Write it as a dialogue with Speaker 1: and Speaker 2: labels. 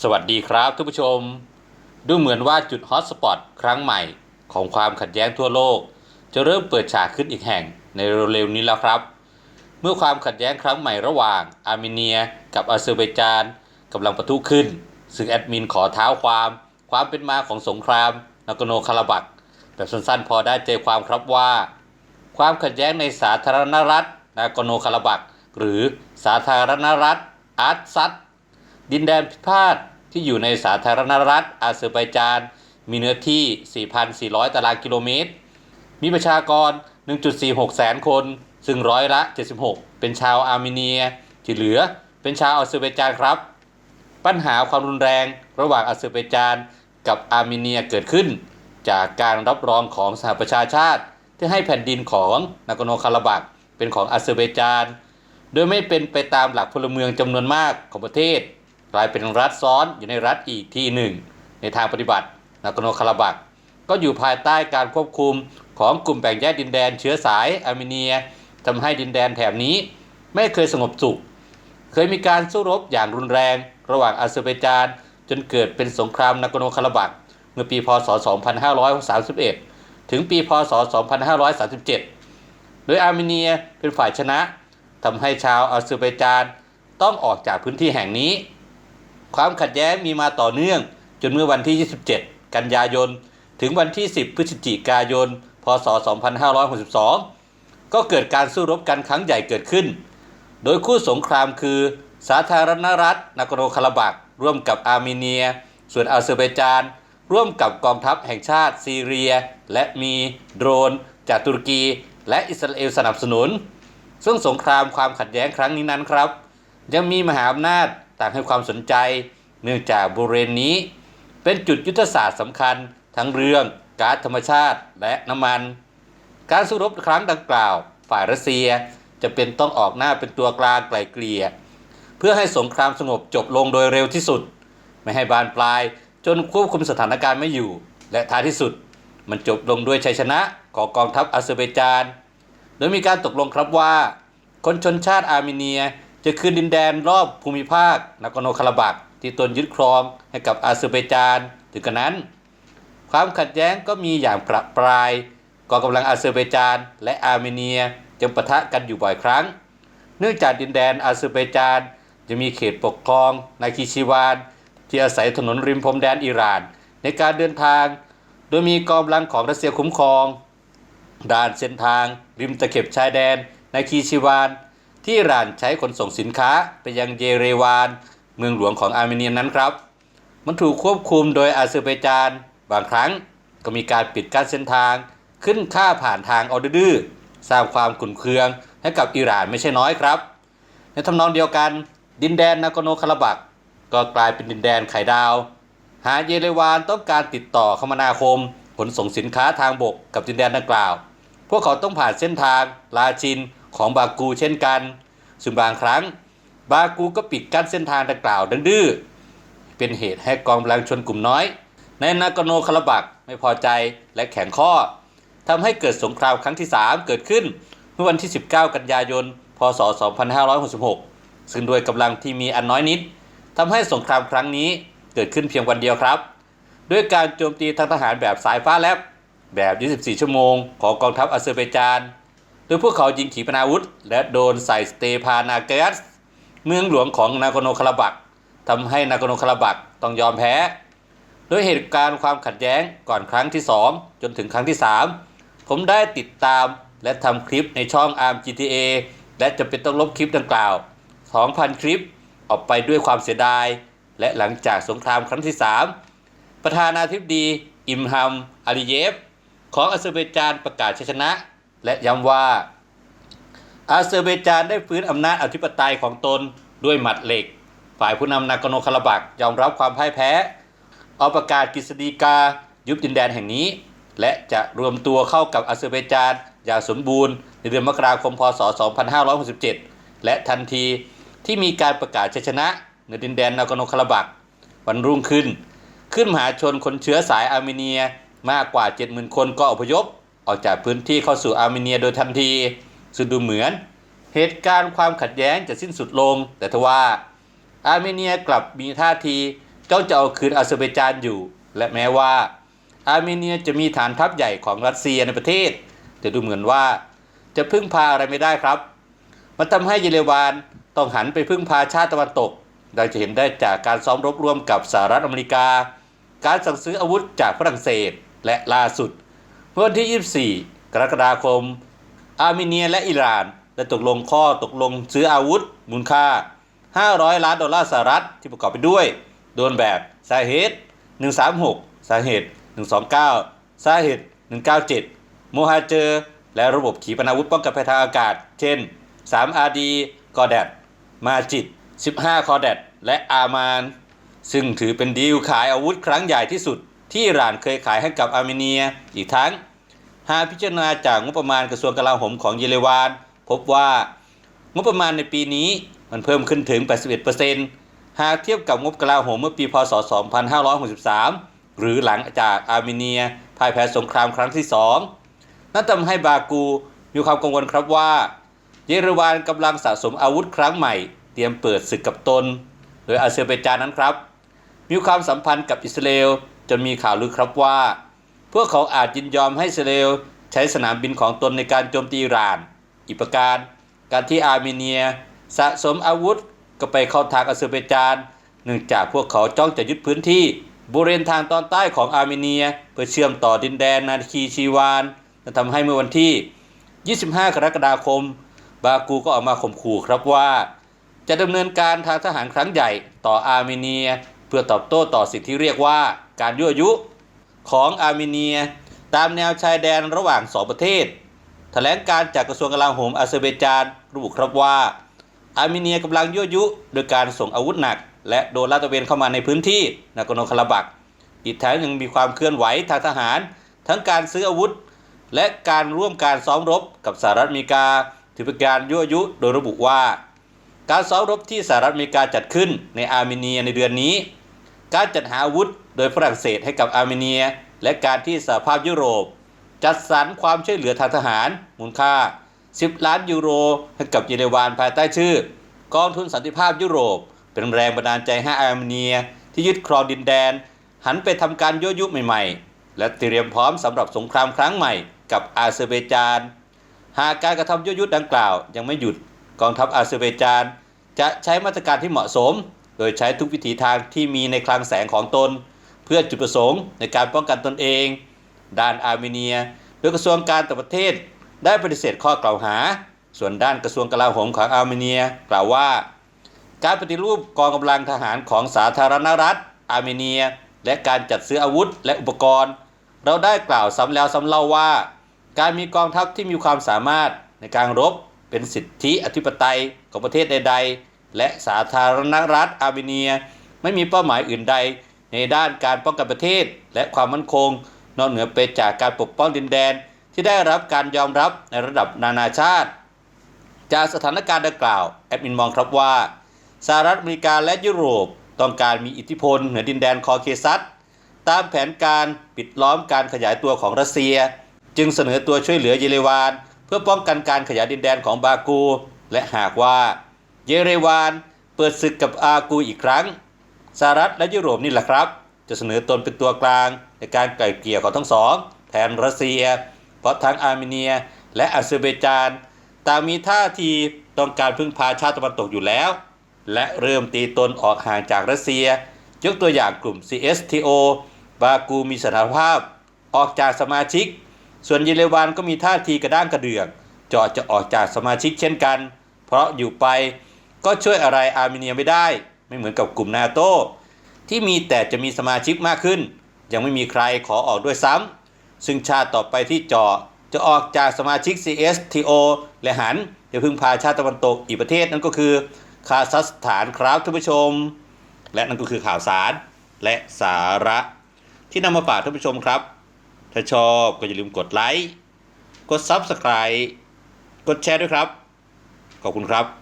Speaker 1: สวัสดีครับท่านผู้ชม ดูเหมือนว่าจุดฮอตสปอตครั้งใหม่ของความขัดแย้งทั่วโลก จะเริ่มเปิดฉากขึ้นอีกแห่งในเร็วๆนี้แล้วครับ เมื่อความขัดแย้งครั้งใหม่ระหว่างอาร์เมเนีย กับอาเซอร์ไบจานกำลังประทุขึ้น ซึ่งแอดมินขอเท้าความ ความเป็นมาของสงคราม นากโนคาราบักแบบสั้นๆ พอได้ใจความครับว่า ความขัดแย้งในสาธารณรัฐ นากโนคาราบักหรือสาธารณรัฐอาร์ตซัด ดินแดนพิพาทที่อยู่ในสาธารณรัฐอาเซอร์ไบจาน มีเนื้อที่ 4,400 ตารางกิโลเมตร มีประชากร 1.46 แสนคน ซึ่งร้อยละ 76 เป็นชาวอาร์เมเนีย ที่เหลือเป็นชาวอาเซอร์ไบจานครับ ปัญหาความรุนแรงระหว่างอาเซอร์ไบจานกับอาร์เมเนียเกิดขึ้น จากการรับรองของสหประชาชาติ ที่ให้แผ่นดินของนากโนคาราบักเป็นของอาเซอร์ไบจาน โดยไม่เป็นไปตามหลักพลเมืองจำนวนมากของประเทศ กลายเป็นรัฐซ้อนอยู่ในรัฐอีกที่หนึ่ง ในทางปฏิบัตินาโกโนคาราบัก ก็อยู่ภายใต้การควบคุมของกลุ่มแบ่งแยกดินแดนเชื้อสายอาร์เมเนียทำให้ดินแดนแถบนี้ไม่เคยสงบสุข เคยมีการสู้รบอย่างรุนแรง ระหว่างอาเซอร์ไบจาน จนเกิดเป็นสงครามนาโกโนคาราบักเมื่อปีพศ 2531 ถึงปีพศ 2537 โดยอาร์เมเนียเป็นฝ่ายชนะทำให้ชาวอาเซอร์ไบจานต้องออกจากพื้นที่แห่งนี้ ความขัดแย้งมีมาต่อเนื่อง จนเมื่อวันที่ 27 กันยายน ถึงวันที่ 10 พฤศจิกายน พศ 2562 ก็เกิดการสู้รบกันครั้งใหญ่เกิดขึ้น โดยคู่สงครามคือ สาธารณรัฐนาโกโนคาราบักร่วมกับอาร์เมเนีย ส่วนอาเซอร์ไบจาน ร่วมกับกองทัพแห่งชาติซีเรีย และมีโดรน จากตุรกี และอิสราเอลสนับสนุน ซึ่งสงครามความขัดแย้งครั้งนี้นั้นครับ ยังมีมหาอำนาจ ต่างให้ความสนใจ เนื่องจากบริเวณนี้ เป็นจุดยุทธศาสตร์สำคัญทั้งเรื่องก๊าซธรรมชาติและน้ำมัน การสู้รบครั้งดังกล่าว ฝ่ายรัสเซียจะเป็นต้องออกหน้าเป็นตัวกลางไกลเกลี่ย เพื่อให้สงครามสงบจบลงโดยเร็วที่สุด ไม่ให้บานปลายจนควบคุมสถานการณ์ไม่อยู่ และท้ายที่สุด มันจบลงด้วยชัยชนะของกองทัพอาเซอร์ไบจาน โดยมีการตกลงครับว่า คนชนชาติอาร์เมเนีย จะคืนดินแดนรอบภูมิภาคนากโนคาราบักที่ตนยึดครองให้กับอาเซอร์ไบจานถึงกระนั้น ความขัดแย้งก็มีอย่างประปรายกองกำลังอาเซอร์ไบจานและอาร์เมเนียจึงปะทะกันอยู่บ่อยครั้ง เนื่องจากดินแดนอาเซอร์ไบจานจะมีเขตปกครองในคีชิวาน ที่อาศัยถนนริมพรมแดนอิหร่าน ในการเดินทาง โดยมีกองกำลังของรัสเซียคุ้มครอง ด่านเส้นทาง ริมตะเข็บชายแดนในคีชิวาน ที่อิหร่านใช้ขนส่งสินค้าไปยังเยเรวาน เมืองหลวงของอาร์เมเนียนั้นครับ มันถูกควบคุมโดยอาเซอร์ไบจาน บางครั้งก็มีการปิดกั้นเส้นทาง ขึ้นค่าผ่านทางออดื้อสร้างความขุ่นเคืองให้กับอิหร่านไม่ใช่น้อยครับ ในทำนองเดียวกัน ดินแดนนากโนคาราบักก็กลายเป็นดินแดนไข่ดาว หาเยเรวานต้องการติดต่อคมนาคม ขนส่งสินค้าทางบกกับดินแดนดังกล่าว พวกเขาต้องผ่านเส้นทางลาชิน ของบากูเช่นกันซึ่งบางครั้ง บากูก็ปิดกั้นเส้นทางดังกล่าวดังดื้อเป็นเหตุให้กองกำลังชนกลุ่มน้อย ในนาโกโนคาราบักไม่พอใจและแข็งข้อทำให้เกิดสงครามครั้งที่ 3 เกิดขึ้น เมื่อวันที่ 19 กันยายน พศ 2566 ซึ่งด้วยกำลังที่มีอันน้อยนิดทำให้สงครามครั้งนี้เกิดขึ้นเพียงวันเดียวครับ ด้วยการโจมตีทางทหารแบบสายฟ้าแลบแบบ 24 ชั่วโมง ของกองทัพอาเซอร์ไบจาน ยพวกเขายิงขีปนาวุธ และโดนใส่สเตพานาเกสเมืองหลวงของนาโกโนคาราบักทำให้นาโกโนคาราบักต้องยอมแพ้โดยเหตุการณ์ความขัดแย้งก่อนครั้งที่ 2 จนถึงครั้งที่ 3 ผมได้ติดตามและทำคลิปในช่อง ARM GTA และจะเป็นต้องลบคลิปดังกล่าว 2,000 คลิปออกไปด้วยความเสียดาย และหลังจากสงครามครั้งที่ 3 ประธานาธิบดี อิมฮัมอาลีเยฟ ของอาเซอร์ไบจานประกาศชัยชนะ และย้ำว่า อาเซอร์ไบจานได้ฟื้นอำนาจอธิปไตยของตนด้วยหมัดเหล็ก ฝ่ายผู้นำนาโกโนคาราบักยอมรับความพ่ายแพ้ เอาประกาศกฤษฎีกา ยุบดินแดนแห่งนี้ และจะรวมตัวเข้ากับอาเซอร์ไบจานอย่างสมบูรณ์ในเดือนมกราคมพศ 2567 และทันทีที่มีการประกาศชัยชนะในดินแดนนาโกโนคาราบักวันรุ่งขึ้น ขึ้นมหาชนคนเชื้อสายอาร์เมเนียมากกว่า 70,000 คนก็อพยพ ออกจากพื้นที่เข้าสู่อาร์เมเนียโดยทันทีซึ่งดูเหมือน เหตุการณ์ความขัดแย้งจะสิ้นสุดลง แต่ทว่าอาร์เมเนียกลับมีท่าทีจ้องจะเอาคืนอาเซอร์ไบจานอยู่ และแม้ว่าอาร์เมเนียจะมีฐานทัพใหญ่ของรัสเซียในประเทศ แต่ดูเหมือนว่าจะพึ่งพาอะไรไม่ได้ครับ มันทำให้เยเลวานต้องหันไปพึ่งพาชาติตะวันตก เราจะเห็นได้จากการซ้อมรบร่วมกับสหรัฐอเมริกา การสั่งซื้ออาวุธจากฝรั่งเศส และล่าสุด เมื่อวันที่ 24 กรกฎาคม อาร์เมเนียและอิหร่านได้ตกลงข้อตกลงซื้ออาวุธ มูลค่า 500 ล้านดอลลาร์สหรัฐที่ประกอบไปด้วย โดนแบบสาเหตุ 136 สาเหตุ 129 สาเหตุ 197 โมฮาเจอร์ และระบบขีปนาวุธป้องกันภัยทางอากาศ เช่น 3RD กอแดดมาจิต 15 คอแดดและอามาน ซึ่งถือเป็นดีลขายอาวุธครั้งใหญ่ที่สุด ที่อิหร่านเคยขายให้กับอาร์เมเนีย อีกทั้ง หากพิจารณาจากงบประมาณกระทรวงกลาโหมของเยเลวาน พบว่างบประมาณในปีนี้มันเพิ่มขึ้นถึง 81%หากเทียบกับงบกลาโหมเมื่อปีพศ 2563 หรือหลังจากอาร์เมเนียพ่ายแพ้สงครามครั้งที่ 2 นั่นทำให้บากูมีความกังวลครับว่า เยเรวานกำลังสะสมอาวุธครั้งใหม่ เตรียมเปิดศึกกับตน โดยอาเซอร์ไบจานนั้นครับ มีความสัมพันธ์กับอิสราเอล จนมีข่าวลือครับว่า พวกเขาอาจยินยอมให้อิสราเอลใช้สนามบินของตนในการโจมตีอิหร่าน อีกประการ การที่อาร์เมเนีย สะสมอาวุธก็ไปเข้าทางอาเซอร์ไบจานเนื่องจากพวกเขาจ้องจะยึดพื้นที่บริเวณทางตอนใต้ของอาร์เมเนีย เพื่อเชื่อมต่อดินแดนนาคีชีวานและทำให้เมื่อวันที่ 25 กรกฎาคม บากูก็ออกมาข่มขู่ครับว่า จะดำเนินการทางทหารครั้งใหญ่ต่ออาร์เมเนีย เพื่อตอบโต้ต่อสิ่งที่เรียกว่าการยั่วยุของอาร์เมเนีย ตามแนวชายแดนระหว่างสองประเทศแถลงการจากกระทรวงกลาโหมอาเซอร์ไบจานระบุครับว่า อาร์เมเนียกำลังยั่วยุ โดยการส่งอาวุธหนัก และโดนลาดตระเวนเข้ามาในพื้นที่นากโนคาราบัก อีกทั้งยังมีความเคลื่อนไหวทางทหาร ทั้งการซื้ออาวุธ และการร่วมการซ้อมรบกับสหรัฐอเมริกา ถือเป็นการยั่วยุโดยระบุว่า การซ้อมรบที่สหรัฐอเมริกาจัดขึ้นในอาร์เมเนียในเดือนนี้ การจัดหาอาวุธโดยฝรั่งเศสให้กับอาร์เมเนีย และการที่สหภาพยุโรป จัดสรรความช่วยเหลือทางทหารมูลค่า 10 ล้านยูโรให้กับเยเรวานภายใต้ชื่อ กองทุนสันติภาพยุโรป เป็นแรงบันดาลใจให้อาร์เมเนีย ที่ยึดครองดินแดน หันไปทำการยั่วยุใหม่ๆ และเตรียมพร้อมสำหรับสงครามครั้งใหม่กับอาเซอร์ไบจาน หากการกระทำยั่วยุดังกล่าวยังไม่หยุดกองทัพอาเซอร์ไบจาน จะใช้มาตรการที่เหมาะสม ดยใช้ทุกวิถีทางที่มีในคลังแสงของตน เพื่อจุดประสงค์ในการป้องกันตนเอง ด้านอาร์เมเนีย โดยกระทรวงการต่างประเทศได้ปฏิเสธข้อกล่าวหา ส่วนด้านกระทรวงกลาโหมของอาร์เมเนีย กล่าวว่า การปฏิรูปกองกำลังทหารของสาธารณรัฐ อาร์เมเนีย และการจัดซื้ออาวุธและอุปกรณ์ เราได้กล่าวซ้ำแล้วซ้ำเล่าว่า การมีกองทัพที่มีความสามารถในการรบเป็นสิทธิอธิปไตยของประเทศใดๆ และสาธารณรัฐอาร์เมเนีย ไม่มีเป้าหมายอื่นใด ในด้านการป้องกันประเทศ และความมั่นคง นอกเหนือไปจากการปกป้องดินแดน ที่ได้รับการยอมรับในระดับนานาชาติ จากสถานการณ์ดังกล่าวแอดมินมองครับว่าสหรัฐอเมริกาและยุโรปต้องการมีอิทธิพลเหนือดินแดนคอเคซัสตามแผนการปิดล้อมการขยายตัวของรัสเซีย จึงเสนอตัวช่วยเหลือเยเรวาน เพื่อป้องกันการขยายดินแดนของบากู และหากว่า เยเรวานเปิดศึกกับอากูอีกครั้งสหรัฐและยุโรปนี่แหละครับ จะเสนอตนเป็นตัวกลางในการไกล่เกลี่ยของทั้งสอง แทนรัสเซีย เพราะทั้งอาร์เมเนียและอาเซอร์ไบจานต่างมีท่าทีต้องการพึ่งพาชาติตะวันตกอยู่แล้ว และเริ่มตีตนออกห่างจากรัสเซีย ยกตัวอย่างกลุ่ม CSTO บากูมีสถานภาพ ออกจากสมาชิก ส่วนเยเลวานก็มีท่าทีกระด้างกระเดื่อกเจาะจะออกจากสมาชิกเช่นกัน เพราะอยู่ไป ก็ช่วยอะไรอาร์เมเนียไม่ได้ ไม่เหมือนกับกลุ่มนาโตที่มีแต่จะมีสมาชิกมากขึ้น ยังไม่มีใครขอออกด้วยซ้ำซึ่งชาติต่อไปที่เจาะจะออกจากสมาชิก CSTO และหันจะพึ่งพาชาติตะวันตกอีกประเทศนั่นก็คือคาซัคสถานครับท่านผู้ชม และนั่นก็คือข่าวสารและสาระ ที่นำมาฝากท่านผู้ชมครับ ถ้าชอบก็อย่าลืมกดไลค์ กด Subscribe กดแชร์ด้วยครับ ขอบคุณครับ